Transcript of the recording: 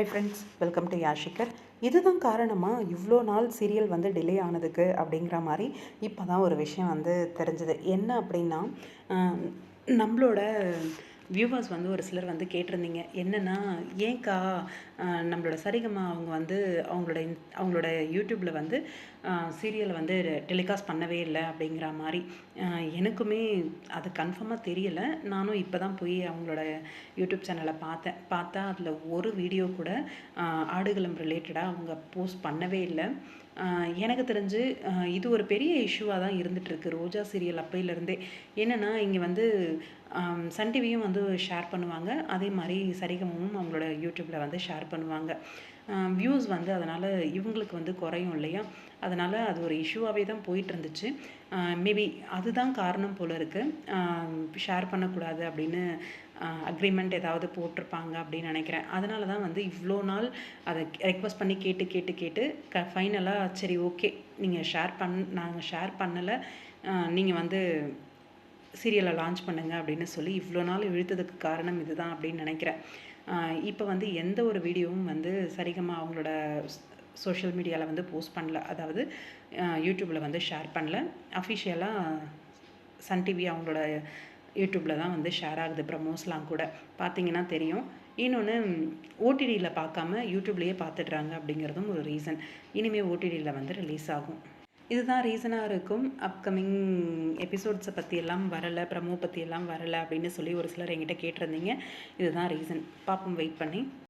High friends welcome to யாஷிகர் இதுதான் காரணமாக இவ்வளோ நாள் சீரியல் வந்து டிலே ஆனதுக்கு அப்படிங்கிற மாதிரி இப்போ தான் ஒரு விஷயம் வந்து தெரிஞ்சது. என்ன அப்படின்னா நம்மளோட வியூவர்ஸ் வந்து ஒரு சிலர் வந்து கேட்டிருந்தீங்க என்னென்னா ஏன்க்கா நம்மளோட சரிகமா அவங்க வந்து அவங்களோட இன்- அவங்களோட யூடியூப்பில் வந்து சீரியலை வந்து டெலிகாஸ்ட் பண்ணவே இல்லை அப்படிங்கிற மாதிரி. எனக்குமே அது கன்ஃபார்மாக தெரியலை. நானும் இப்போ தான் போய் அவங்களோட யூடியூப் சேனலை பார்த்தேன். பார்த்தா அதில் ஒரு வீடியோ கூட ஆடுகளம் ரிலேட்டடாக அவங்க போஸ்ட் பண்ணவே இல்லை. எனக்கு தெரிஞ்சு இது ஒரு பெரிய இஷ்யூவாக தான் இருந்துகிட்ருக்கு ரோஜா சீரியல் அப்பையிலேருந்தே. என்னென்னா இங்கே வந்து சன் டிவியும் வந்து ஷேர் பண்ணுவாங்க. அதே மாதிரி சரிகமும் அவங்களோட யூடியூப்பில் வந்து ஷேர் பண்ணுவாங்க. வியூஸ் வந்து அதனால் இவங்களுக்கு வந்து குறையும் இல்லையா? அதனால் அது ஒரு இஷ்யூவாகவே தான் போயிட்டு இருந்துச்சு மேபி அதுதான் காரணம் போல இருக்குது ஷேர் பண்ணக்கூடாது அப்படின்னு அக்ரிமெண்ட் ஏதாவது போட்டிருப்பாங்க அப்படின்னு நினைக்கிறேன். அதனால தான் வந்து இவ்வளோ நாள் அதை ரெக்வஸ்ட் பண்ணி கேட்டு கேட்டு கேட்டு க ஃபைனலாக சரி ஓகே நீங்கள் ஷேர் பண் நாங்கள் ஷேர் பண்ணலை நீங்கள் வந்து சீரியலை லான்ச் பண்ணுங்க அப்படின்னு சொல்லி இவ்வளோ நாள் இழுத்ததுக்கு காரணம் இதுதான் அப்படின்னு நினைக்கிறேன். இப்போ வந்து எந்த ஒரு வீடியோவும் வந்து சரிகமாக அவங்களோட சோஷியல் மீடியாவில் வந்து போஸ்ட் பண்ணல. அதாவது யூடியூப்பில் வந்து ஷேர் பண்ணல. அஃபிஷியலாக சன் டிவி அவங்களோட யூடியூப்பில் தான் வந்து ஷேர் ஆகுது ப்ரமோஸ்லாம் கூட. பார்த்தீங்கன்னா தெரியும். இன்னொன்று ஓடிடியில் பார்க்காம யூடியூப்லேயே பார்த்துடுறாங்க அப்படிங்கிறதும் ஒரு ரீசன் இனிமேல் ஓடிடியில் வந்து ரிலீஸ் ஆகும். இதுதான் ரீசனாக இருக்கும். அப்கமிங் எபிசோட்ஸை பற்றியெல்லாம் வரலை ப்ரமோ பற்றியெல்லாம் வரலை அப்படின்னு சொல்லி ஒரு சிலர் என்கிட்ட கேட்டிருந்தீங்க. இதுதான் ரீசன் பார்ப்போம் வெயிட் பண்ணி.